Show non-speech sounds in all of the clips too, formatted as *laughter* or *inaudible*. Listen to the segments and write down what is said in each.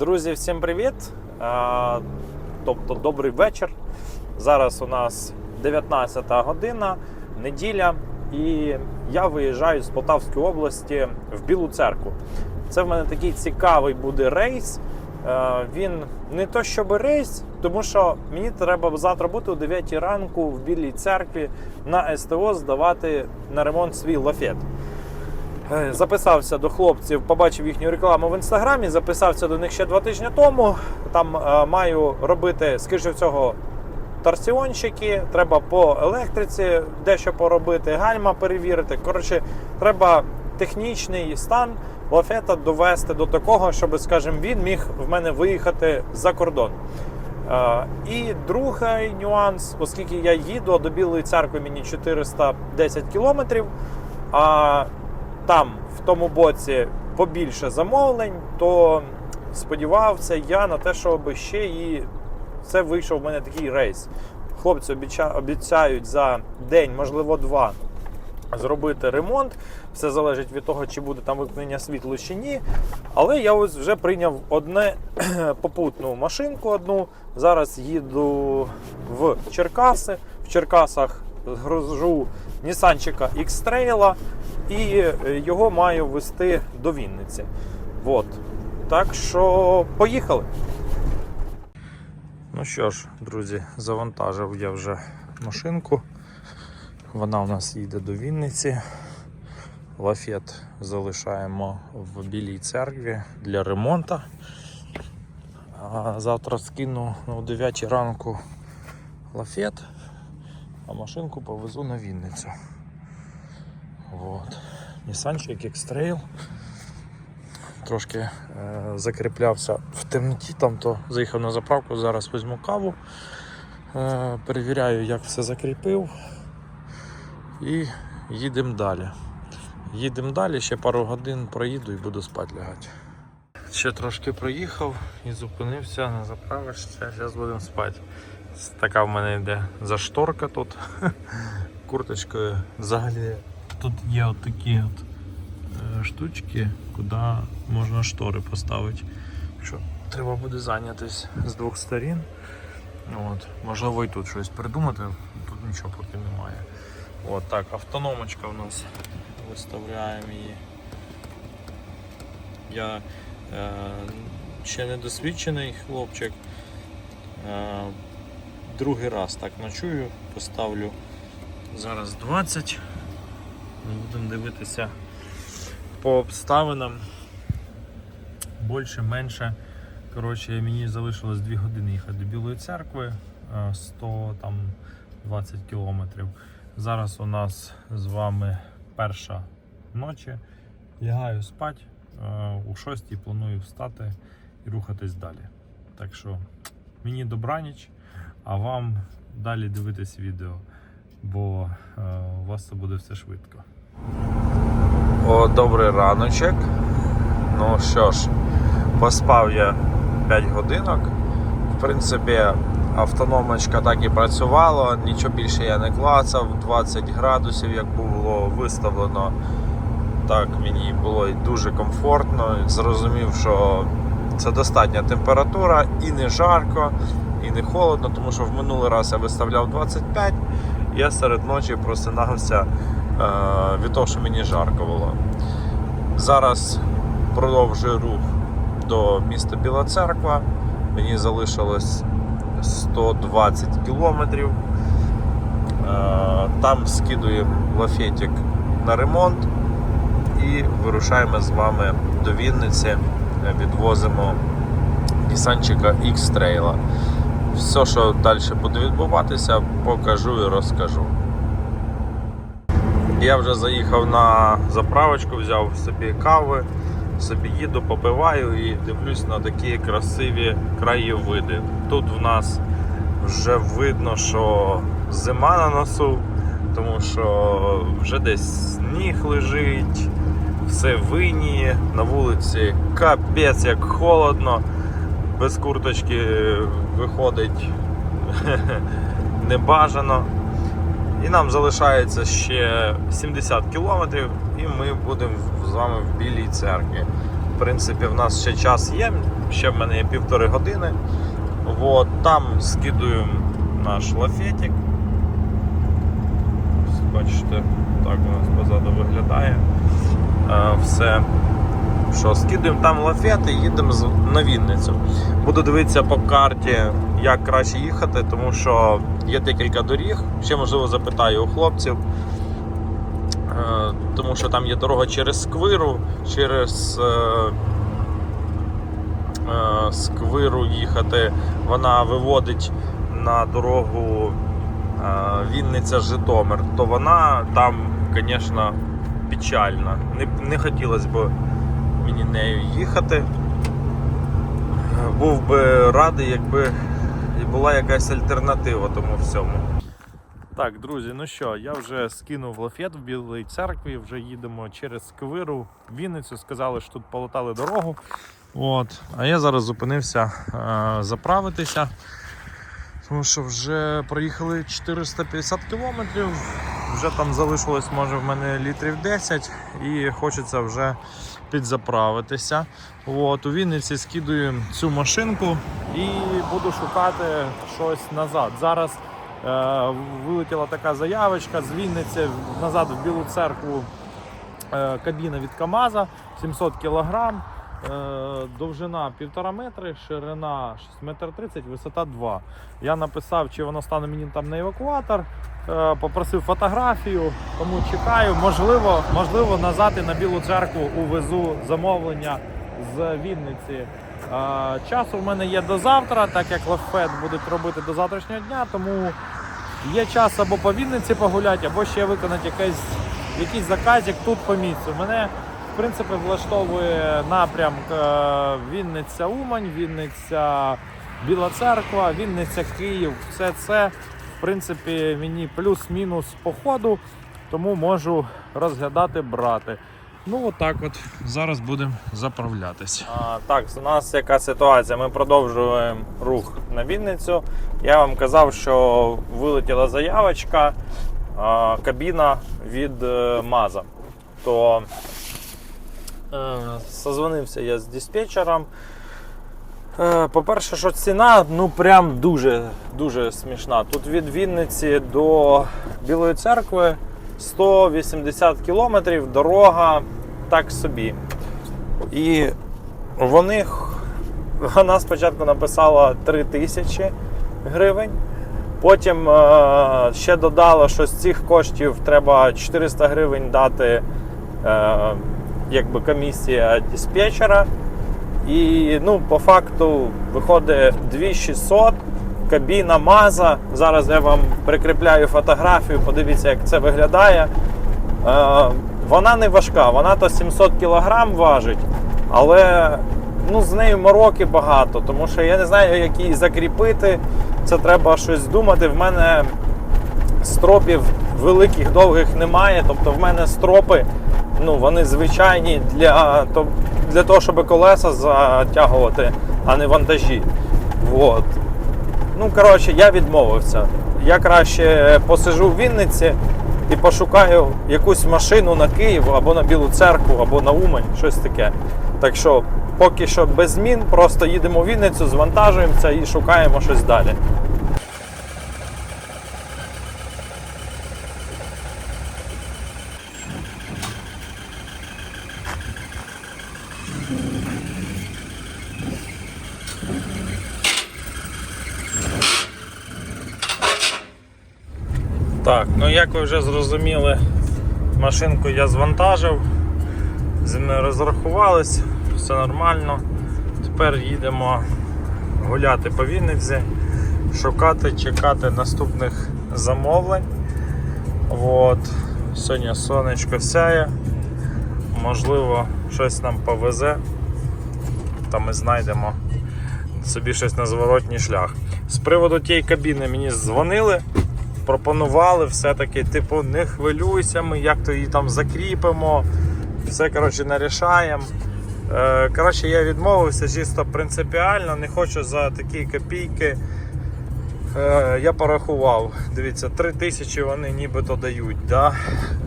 Друзі, всім привіт! Тобто, добрий вечір. Зараз у нас 19 година, неділя, і я виїжджаю з Полтавської області в Білу церкву. Це в мене такий цікавий буде рейс. Він не то щоб рейс, тому що мені треба завтра бути о 9 ранку в Білій церкві на СТО здавати на ремонт свій лафет. Е, Записався до хлопців, побачив їхню рекламу в інстаграмі, записався до них ще два тижні тому. Там е, маю робити, скоріше всього, торсіончики, треба по електриці дещо поробити, гальма перевірити. Коротше, треба технічний стан лафета довести до такого, щоб, скажімо, він міг в мене виїхати за кордон. Е, І другий нюанс, оскільки я їду до Білої церкви, мені 410 кілометрів. А там, в тому боці, побільше замовлень, то сподівався я на те, щоб ще і це вийшов в мене такий рейс. Хлопці обіцяють за день, можливо, два. Зробити ремонт, все залежить від того, чи буде там вимкнення світла чи ні. Але я ось вже прийняв одне *clears throat* попутну машинку одну. Зараз їду в Черкаси. В Черкасах гружу Нісанчика X-Trail і е, його маю вести до Вінниці. От. Так що поїхали. Ну що ж, друзі, завантажив я вже машинку. Вона у нас їде до Вінниці. Лафет залишаємо в Білій церкві для ремонту. Завтра скину о 9 ранку лафет, а машинку повезу на Вінницю. Вот. Нісанчик X-Trail. Трошки е, закріплявся в темноті, там то заїхав на заправку, зараз візьму каву, е, перевіряю, як все закріпив. І їдемо далі. Їдемо далі, ще пару годин проїду і буду спати лягати. Ще трошки проїхав і зупинився на заправочці, зараз будемо спати. Така в мене йде зашторка тут. *laughs* Курточкою взагалі. Тут є от такі от е, штучки, куди можна штори поставити. Що треба буде зайнятися з двох сторін. От. Можливо і тут щось придумати, тут нічого поки немає. От так, автономочка в нас. Виставляємо її. Я е, ще не досвідчений хлопчик. Е, другий раз так ночую, поставлю зараз 20. Будемо дивитися по обставинам. Більше, менше. Коротше, мені залишилось 2 години їхати до Білої церкви, е, 100 там 20 кілометрів. Зараз у нас з вами перша ночі. Лягаю спати. е, У 6 планую встати і рухатись далі. Так що мені добраніч, а вам далі дивитись відео, бо е, у вас це буде все швидко. О, добрий раночок. Ну що ж, поспав я 5 годинок. В принципі, автономочка так і працювала, нічого більше я не клацав, 20 градусів, як було виставлено. Так мені було дуже комфортно. Зрозумів, що це достатня температура і не жарко, і не холодно, тому що в минулий раз я виставляв 25, я серед ночі просинався е, від того, що мені жарко було. Зараз продовжую рух до міста Біла Церква. Мені залишилось 120 кілометрів. Е, Там скидуємо лафетик на ремонт і вирушаємо з вами до Вінниці. Відвозимо Нісанчика X-Trail. Все, що далі буде відбуватися, покажу і розкажу. Я вже заїхав на заправочку, взяв собі кави, собі їду, попиваю і дивлюсь на такі красиві краєвиди. Тут в нас вже видно, що зима на носу, тому що вже десь сніг лежить, все виніє, на вулиці капець як холодно, без курточки виходить *laughs* небажано. І нам залишається ще 70 кілометрів, і ми будемо з вами в Білій церкві. В принципі, в нас ще час є, ще в мене є півтори години. От, там скидуємо наш лафетик. Бачите, так у нас позаду виглядає. Е, Все. Що, скидуємо там лафет і їдемо на Вінницю. Буду дивитися по карті, як краще їхати, тому що є декілька доріг. Ще можливо запитаю у хлопців. Е, Тому що там є дорога через Сквиру, через е, е, Сквиру їхати. Вона виводить на дорогу Вінниця-Житомир, то вона там, звісно, печальна. Не, не хотілося б мені нею їхати. Е, Був би радий, якби і була якась альтернатива тому всьому. Так, друзі, ну що, я вже скинув лафет в Білій церкві, вже їдемо через Сквиру, в Вінницю. Сказали, що тут полотали дорогу. От. А я зараз зупинився е, заправитися, тому що вже проїхали 450 кілометрів. Вже там залишилось, може, в мене літрів 10 і хочеться вже підзаправитися. От, у Вінниці скидую цю машинку і буду шукати щось назад. Зараз е, вилетіла така заявочка з Вінниці назад в Білу церкву. Е, кабіна від КАМАЗа 700 кг, е, довжина 1,5 метри, ширина 6 метр 30, висота 2. Я написав, чи воно стане мені там на евакуатор. Е, Попросив фотографію, тому чекаю. Можливо, можливо, назад і на Білу церкву увезу замовлення з Вінниці. Е, Часу в мене є до завтра, так як лафет будуть робити до завтрашнього дня, тому є час або по Вінниці погуляти, або ще виконати якийсь, якийсь заказик тут по місцю. Мене в принципі влаштовує напрямок е, Вінниця Умань, Вінниця Біла Церква, Вінниця Київ. Все це в принципі мені плюс-мінус по ходу, тому можу розглядати брати. Ну, отак от зараз будемо заправлятися. Так, у нас яка ситуація? Ми продовжуємо рух на Вінницю. Я вам казав, що вилетіла заявочка, а, кабіна від е, Маза. То созвонився я з диспетчером. Е, По-перше, що ціна ну прям дуже дуже смішна. Тут від Вінниці до Білої церкви 180 кілометрів, дорога так собі. І вони, вона спочатку написала 3 тисячі гривень. Потім е, ще додала, що з цих коштів треба 400 гривень дати е, якби комісія диспетчера. І ну, по факту виходить 2600, кабіна Маза. Зараз я вам прикріпляю фотографію, подивіться, як це виглядає. Е, вона не важка, вона то 700 кг важить, але ну, з нею мороки багато, тому що я не знаю, як її закріпити. Це треба щось думати. В мене стропів великих, довгих немає. Тобто в мене стропи, ну вони звичайні для, для того, щоб колеса затягувати, а не вантажі. Вот. Ну, коротше, я відмовився. Я краще посижу в Вінниці і пошукаю якусь машину на Київ або на Білу церкву, або на Умань, щось таке. Так що поки що без змін, просто їдемо в Вінницю, звантажуємося і шукаємо щось далі. Так, ну як ви вже зрозуміли, машинку я звантажив, зі мною розрахувались, все нормально. Тепер їдемо гуляти по Вінниці, шукати, чекати наступних замовлень. От. Сьогодні сонечко сяє, можливо, щось нам повезе, та ми знайдемо собі щось на зворотній шлях. З приводу тієї кабіни мені дзвонили пропонували все-таки, типу, не хвилюйся, ми як то її там закріпимо, все коротше нарішаємо. Е, Коротше, я відмовився чисто принципіально, не хочу за такі копійки. Е, Я порахував, дивіться, 3 тисячі вони нібито дають. Да?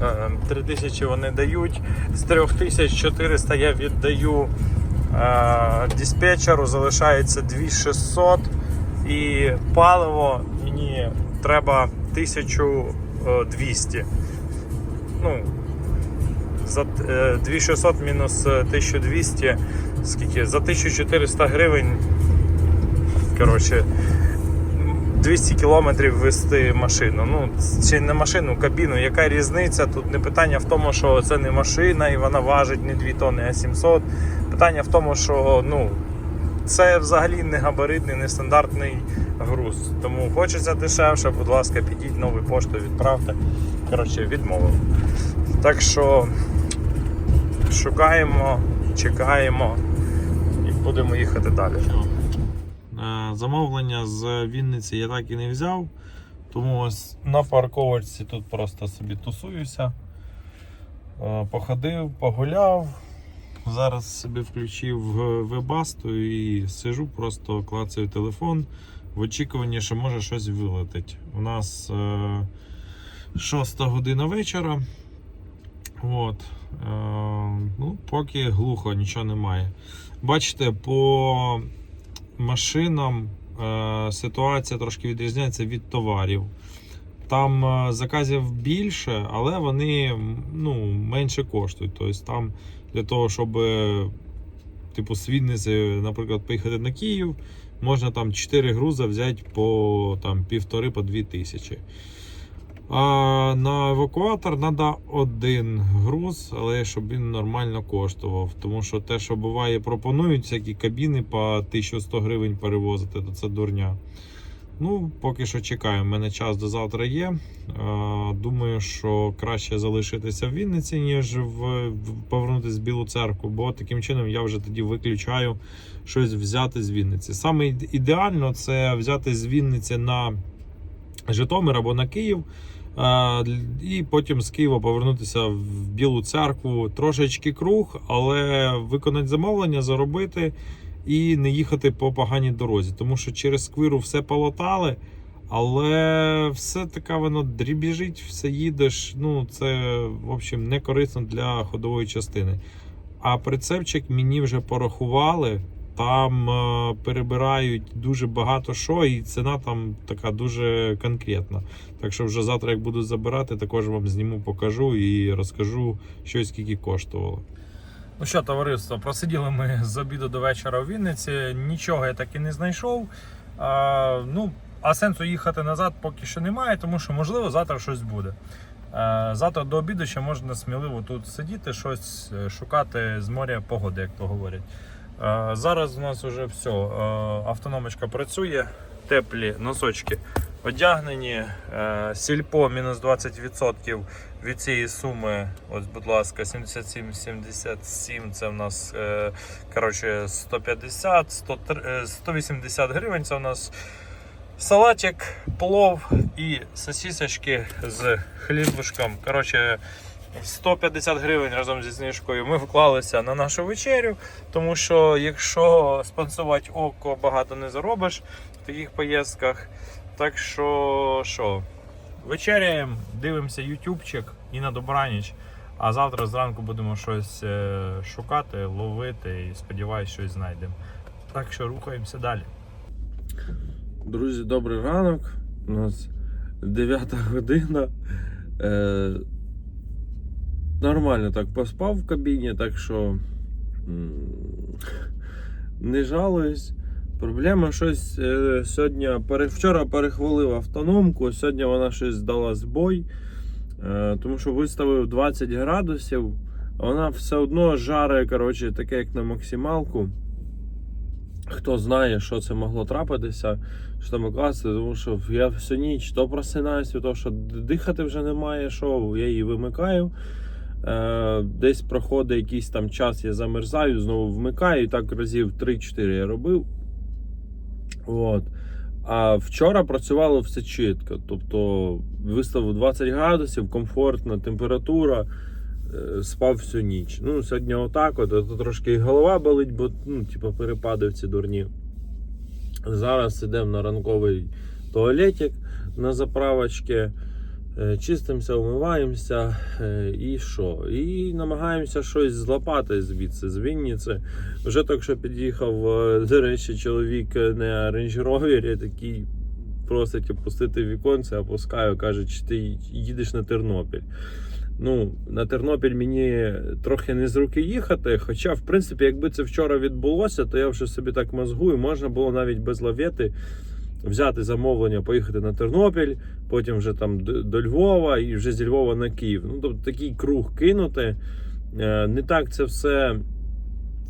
Е, 3 тисячі вони дають, з 3400 я віддаю Е, диспетчеру залишається 2600 і паливо мені треба 1200. Ну, за е, 2600 мінус е, 1200, скільки? За 1400 гривень. Коротше, 200 кілометрів вести машину. Ну, чи не машину, кабіну. Яка різниця? Тут не питання в тому, що це не машина і вона важить не 2 тонни, а 700. Питання в тому, що ну, це взагалі не габаритний, не стандартний груз. Тому хочеться дешевше, будь ласка, підіть нову пошту, відправте. Коротше, відмовив. Так що шукаємо, чекаємо і будемо їхати далі. Е, Замовлення з Вінниці я так і не взяв. Тому ось на парковочці тут просто собі тусуюся. Е, Походив, погуляв. Зараз собі включив вебасту і сижу, просто клацаю телефон в очікуванні, що може щось вилетить. У нас е, 6 година вечора. От. Е, ну, поки глухо, нічого немає. Бачите, по машинам е, ситуація трошки відрізняється від товарів. Там е, заказів більше, але вони ну, менше коштують. Тобто там для того, щоб е, типу, з Вінниці, наприклад, поїхати на Київ, можна там 4 грузи взяти по там, півтори по дві тисячі. А на евакуатор треба один груз, але щоб він нормально коштував. Тому що те, що буває, пропонують всякі кабіни по 1100 гривень перевозити, то це дурня. Ну, поки що чекаємо. У мене час до завтра є. Думаю, що краще залишитися в Вінниці, ніж в повернутися в Білу церкву, бо таким чином я вже тоді виключаю щось взяти з Вінниці. Саме ідеально це взяти з Вінниці на Житомир або на Київ. І потім з Києва повернутися в Білу церкву. Трошечки круг, але виконати замовлення, заробити і не їхати по поганій дорозі. Тому що через сквиру все полотали, але все таке воно дрібіжить, все їдеш. Ну, це, в общем, не корисно для ходової частини. А прицепчик мені вже порахували. Там е, перебирають дуже багато що, і ціна там така дуже конкретна. Так що вже завтра, як буду забирати, також вам зніму, покажу і розкажу, що і скільки коштувало. Ну що, товариство, просиділи ми з обіду до вечора у Вінниці. Нічого я так і не знайшов. А, ну, а сенсу їхати назад поки що немає, тому що можливо завтра щось буде. А, завтра до обіду ще можна сміливо тут сидіти, щось е, шукати з моря погоди, як то говорять. А, зараз у нас вже все. Автономочка працює, теплі носочки одягнені. Е, Сільпо мінус 20% від цієї суми. Ось, будь ласка, 77,77 це в нас е, коротше 150, 103, е, 180 гривень. Це у нас салатик, плов і сосисочки з хлібушком. Коротше, 150 гривень разом зі знижкою ми вклалися на нашу вечерю, тому що якщо спонсувати око багато не заробиш в таких поїздках. Так що, що, вечеряємо, дивимося ютубчик і на добраніч. А завтра зранку будемо щось е, шукати, ловити і сподіваюсь, щось знайдемо. Так що рухаємося далі. Друзі, добрий ранок. У нас 9 година. Е, нормально так поспав в кабіні, так що не жалуюсь. Проблема щось е, сьогодні вчора перехвалив автономку, сьогодні вона щось дала збой, е, тому що виставив 20 градусів, а вона все одно жаре, коротше, таке як на максималку. Хто знає, що це могло трапитися, що там оказується, тому що я всю ніч то просинаюся, того, що дихати вже немає, що я її вимикаю. Е, десь проходить якийсь там час, я замерзаю, знову вмикаю, і так разів 3-4 я робив. От. А вчора працювало все чітко. Тобто виставив 20 градусів, комфортна температура, е, спав всю ніч. Ну, сьогодні отак, от, от трошки і голова болить, бо ну, типу, перепади в ці дурні. Зараз йдемо на ранковий туалетик на заправочці. Е, Чистимося, умиваємося е, і що? І намагаємося щось злапати звідси, з Вінниці. Вже так що під'їхав, е, до речі, чоловік Range Rover, такий просить опустити віконце, опускаю, каже, чи ти їдеш на Тернопіль. Ну, на Тернопіль мені трохи не з руки їхати. Хоча, в принципі, якби це вчора відбулося, то я вже собі так мозгую, можна було навіть без лавети взяти замовлення, поїхати на Тернопіль, потім вже там до, Львова і вже зі Львова на Київ. Ну, тобто такий круг кинути. Е, Не так це все,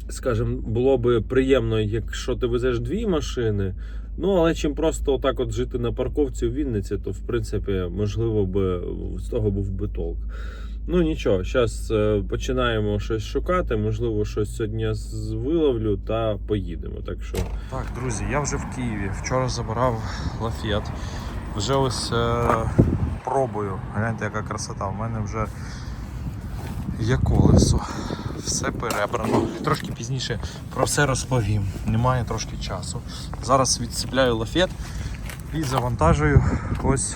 скажімо, було би приємно, якщо ти везеш дві машини. Ну, але чим просто отак от жити на парковці у Вінниці, то в принципі, можливо, би з того був би толк. Ну нічого, зараз починаємо щось шукати. Можливо, щось сьогодні виловлю та поїдемо. Так що Так, друзі, я вже в Києві. Вчора забирав лафет. Вже ось е, пробую. Гляньте, яка красота. У мене вже є колесо. Все перебрано. Трошки пізніше про все розповім. Немає трошки часу. Зараз відціпляю лафет і завантажую ось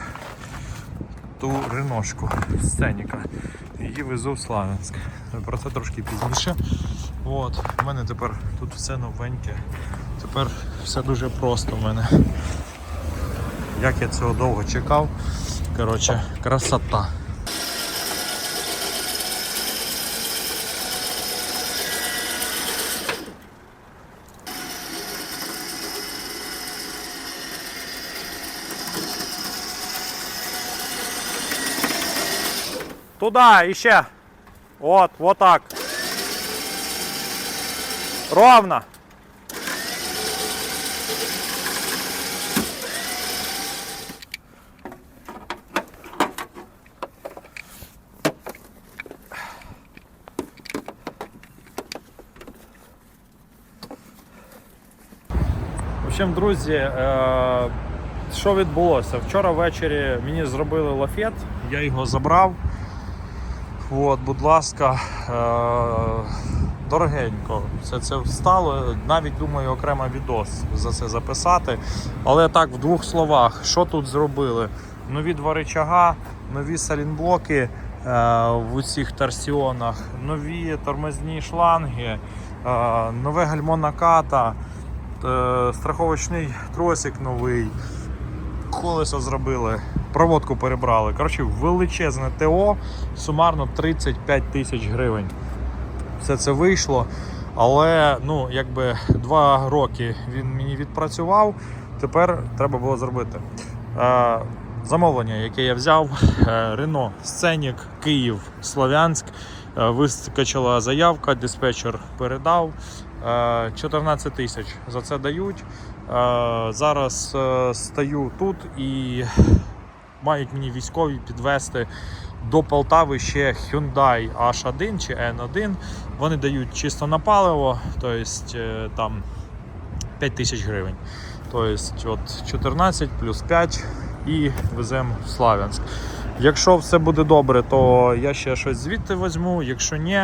ту риношку сценіка. Її везу в Славянськ. Про це трошки пізніше. От, у мене тепер тут все новеньке. Тепер все дуже просто в мене. Як я цього довго чекав. Коротше, красота. Туда, еще. Вот, вот так. Ровно. В общем, друзі, е, що відбулося? Вчора ввечері мені зробили лафет, я його забрав. От, будь ласка, е, дорогенько, все це встало. Навіть думаю, окремо відос за це записати. Але так, в двох словах, що тут зробили? Нові два рычага, нові салінблоки е, в усіх торсіонах, нові тормозні шланги, е, нове гальмо наката, е, страховочний тросик новий, колесо зробили, проводку перебрали. Коротше, величезне ТО, сумарно 35 тисяч гривень. Все це вийшло. Але ну, якби два роки він мені відпрацював, тепер треба було зробити. Е, замовлення, яке я взяв, е, Рено Сценік, Київ, Слов'янськ. Е, вискочила заявка, диспетчер передав. Е, 14 тисяч за це дають. Е, Зараз е, стою тут і мають мені військові підвести до Полтави ще Hyundai H1 чи N1. Вони дають чисто на паливо, тобто е, там 5 тисяч гривень. Тобто от 14 плюс 5 і веземо в Славянськ. Якщо все буде добре, то я ще щось звідти візьму. Якщо ні,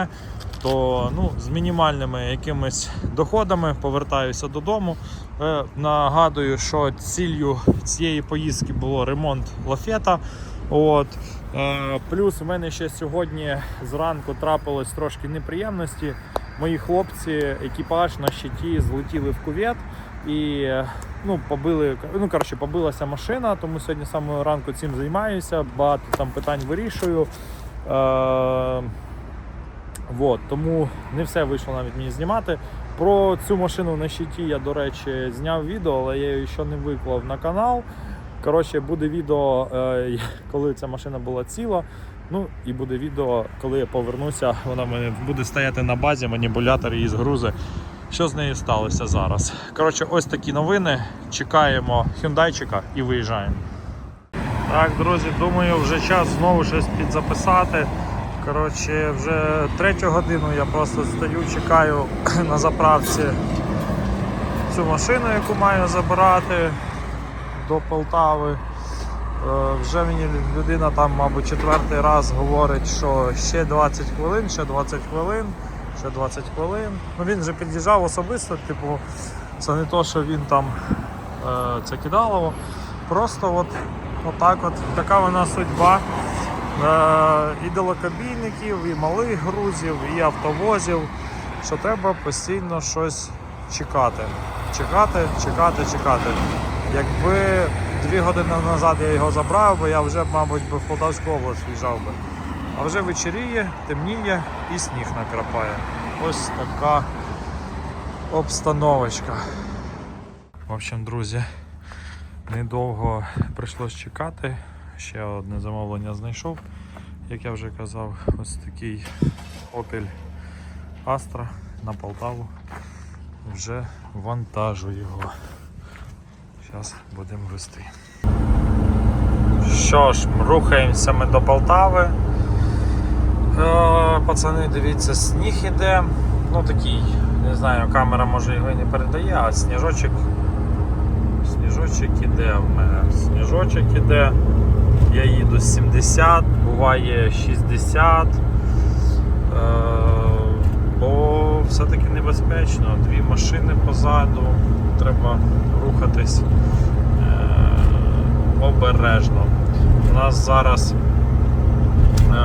то ну, з мінімальними якимись доходами повертаюся додому. Е, Нагадую, що ціллю цієї поїздки було ремонт лафета. От. Е, Плюс у мене ще сьогодні зранку трапилось трошки неприємності. Мої хлопці, екіпаж на щиті злетіли в кувет і е, ну, побили, ну, коротше, побилася машина, тому сьогодні самого ранку цим займаюся, багато там питань вирішую. Е, Вот, тому не все вийшло навіть мені знімати. Про цю машину на щиті я, до речі, зняв відео, але я її ще не виклав на канал. Коротше, буде відео, е, *laughs* коли ця машина була ціла. Ну і буде відео, коли я повернуся. *laughs* Вона мене буде стояти на базі, маніпулятор її згрузи. Що з нею сталося зараз? Коротше, ось такі новини. Чекаємо хюндайчика і виїжджаємо. Так, друзі, думаю, вже час знову щось підзаписати. Коротше, вже третю годину я просто стою, чекаю *clears throat* на заправці цю машину, яку маю забирати до Полтави. Е, Вже мені людина там, мабуть, четвертий раз говорить, що ще 20 хвилин, ще 20 хвилин, ще 20 хвилин. Ну він вже під'їжджав особисто, типу, це не то, що він там е, це кидалово. Просто от отак от. Така вона судьба. Е, і далекобійників, і малих грузів, і автовозів, що треба постійно щось чекати. Чекати, чекати, чекати. Якби дві години назад я його забрав, бо я вже, мабуть, би в Полтавську область в'їжджав би. А вже вечеріє, темніє і сніг накрапає. Ось така обстановочка. В общем, друзі, недовго прийшлось чекати. Ще одне замовлення знайшов. Як я вже казав, ось такий Opel Astra на Полтаву. Вже вантажу його. Зараз будемо вести. Що ж, рухаємося ми до Полтави. Е, Пацани, дивіться, сніг іде. Ну такий, не знаю, камера може його не передає, а сніжочок. Сніжочок іде в мене. Сніжочок іде. Я їду 70, буває 60. Е, бо все-таки небезпечно. Дві машини позаду, треба рухатись е, обережно. У нас зараз. Е,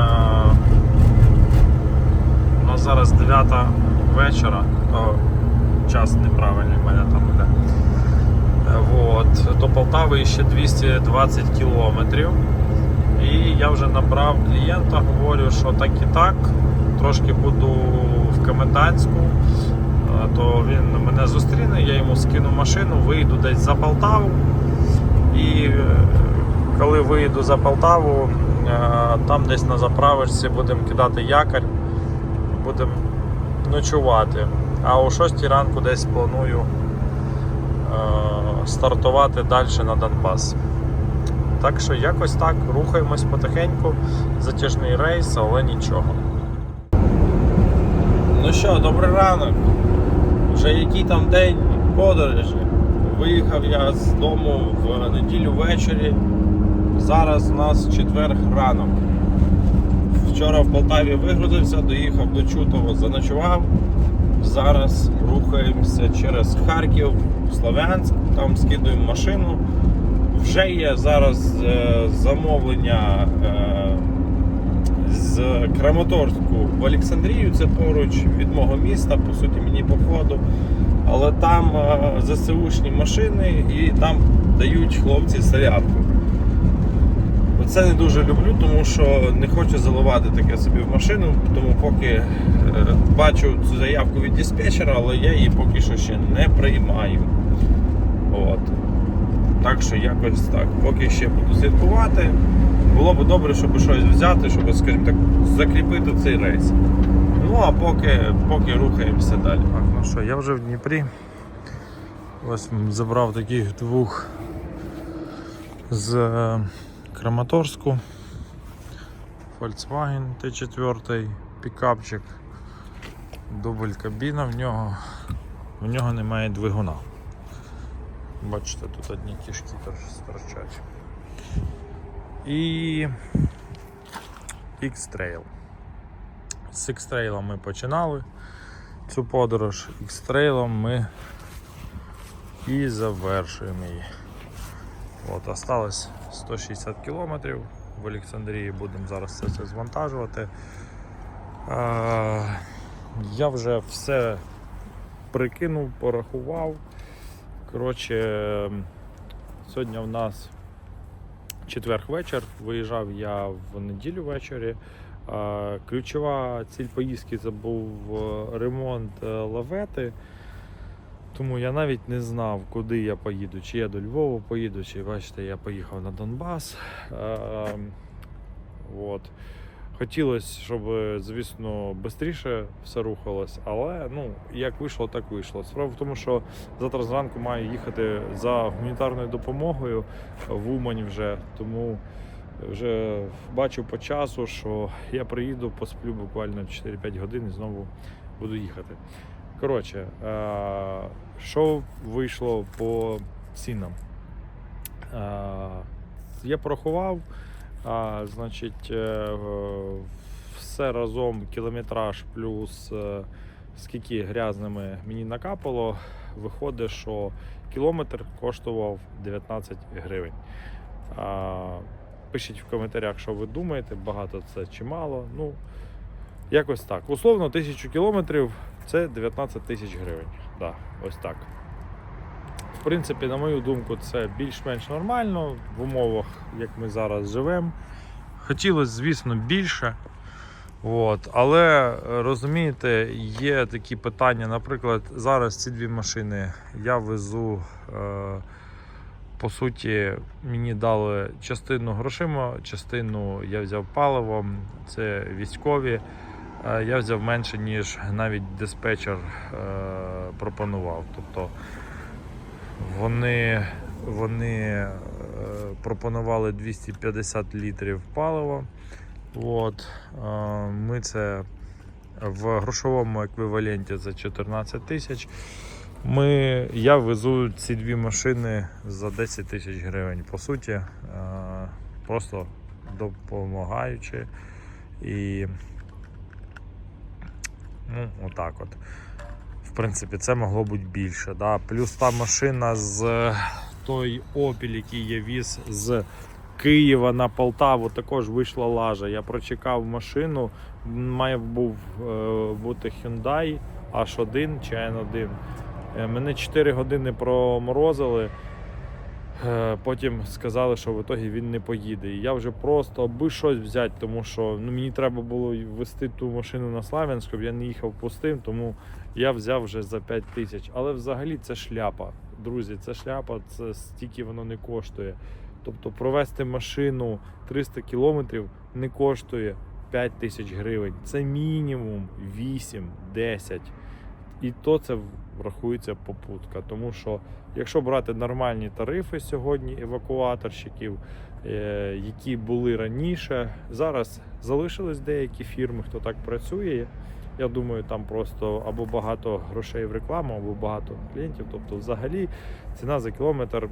у нас зараз 9 вечора, то час неправильний в мене там іде. Вот. До Полтави ще 220 кілометрів. І я вже набрав клієнта, говорю, що так і так. Трошки буду в Каменданську, е, то він мене зустріне, я йому скину машину, вийду десь за Полтаву. І е, коли вийду за Полтаву, е, там десь на заправочці будемо кидати якорь, будемо ночувати. А о 6 ранку десь планую е, стартувати далі на Донбас. Так що якось так, рухаємось потихеньку, затяжний рейс, але нічого. Ну що, добрий ранок. Вже який там день подорожі. Виїхав я з дому в неділю ввечері. Зараз у нас четвер ранок. Вчора в Полтаві вигрузився, доїхав до Чутова, заночував. Зараз рухаємося через Харків, Слов'янськ, там скидуємо машину. Вже є зараз е, замовлення е, з Краматорську в Олександрію, це поруч від мого міста, по суті, мені по ходу. Але там е, ЗСУшні машини і там дають хлопці зарядку. Це не дуже люблю, тому що не хочу заливати таке собі в машину, тому поки бачу цю заявку від диспетчера, але я її поки що ще не приймаю. От. Так що якось так. Поки ще буду слідкувати. Було б добре, щоб щось взяти, щоб, скажімо так, закріпити цей рейс. Ну а поки, поки рухаємося далі. Так, ну що, я вже в Дніпрі. Ось забрав таких двох з е, Краматорську. Volkswagen T4, пікапчик, дубль кабіна в нього. В нього немає двигуна. Бачите, тут одні кішки тор- торчать. І X-Trail. З X-Trail ми починали цю подорож X-Trail ми і завершуємо її. От, осталось 160 кілометрів в Олександрії, будемо зараз це все звантажувати. Я вже все прикинув, порахував. Коротше, сьогодні в нас четверг вечір, виїжджав я в неділю ввечері. Ключова ціль поїздки це був е, ремонт е, лавети. Тому я навіть не знав, куди я поїду. Чи я до Львова поїду, чи бачите, я поїхав на Донбас. Е, От. Хотілося, щоб, звісно, швидше все рухалось, але ну, як вийшло, так вийшло. Справа в тому, що завтра зранку маю їхати за гуманітарною допомогою в Умань вже. Тому вже бачу по часу, що я приїду, посплю буквально 4-5 годин і знову буду їхати. Коротше, е, що вийшло по цінам? Е, Я порахував, а, значить, е, все разом кілометраж плюс е, скільки грязними мені накапало, виходить, що кілометр коштував 19 гривень. А, Пишіть в коментарях, що ви думаєте, багато це чи мало. Ну, якось так. Условно, тисячу кілометрів це 19 тисяч гривень. Да, ось так. В принципі, на мою думку, це більш-менш нормально в умовах, як ми зараз живемо. Хотілося, звісно, більше. От. Але розумієте, є такі питання. Наприклад, зараз ці дві машини я везу. Е, по суті, мені дали частину грошима, частину я взяв паливом, це військові. Е, Я взяв менше, ніж навіть диспетчер е, пропонував. Тобто вони, вони е, пропонували 250 літрів палива. От, е, ми це в грошовому еквіваленті за 14 тисяч. Ми, я везу ці дві машини за 10 тисяч гривень. По суті, е, просто допомагаючи. І ну, отак от. Принципі, це могло бути більше. Да? Плюс та машина з той Opel, який я віз з Києва на Полтаву, також вийшла лажа. Я прочекав машину, має був е, бути Hyundai H1 чи N1. Е, Мене 4 години проморозили. Е, Потім сказали, що в ітогі він не поїде. І я вже просто аби щось взяти, тому що ну, мені треба було вести ту машину на Славянську, я не їхав пустим, тому я взяв вже за 5 тисяч. Але взагалі це шляпа. Друзі, це шляпа, це стільки воно не коштує. Тобто провести машину 300 кілометрів не коштує 5 тисяч гривень. Це мінімум 8-10. І то це рахується попутка. Тому що якщо брати нормальні тарифи сьогодні евакуаторщиків, е, які були раніше, зараз залишились деякі фірми, хто так працює. Я думаю, там просто або багато грошей в рекламу, або багато клієнтів. Тобто, взагалі, ціна за кілометр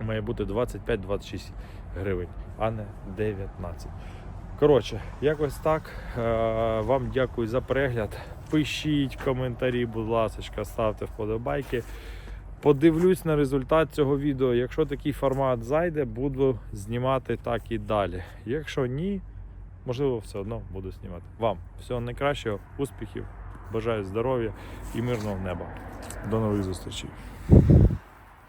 має бути 25-26 гривень, а не 19. Коротше, якось так. Е, Вам дякую за перегляд. Пишіть коментарі, будь ласка, ставте вподобайки. Подивлюсь на результат цього відео. Якщо такий формат зайде, буду знімати так і далі. Якщо ні, можливо, все одно буду знімати. Вам всього найкращого, успіхів, бажаю здоров'я і мирного неба. До нових зустрічей.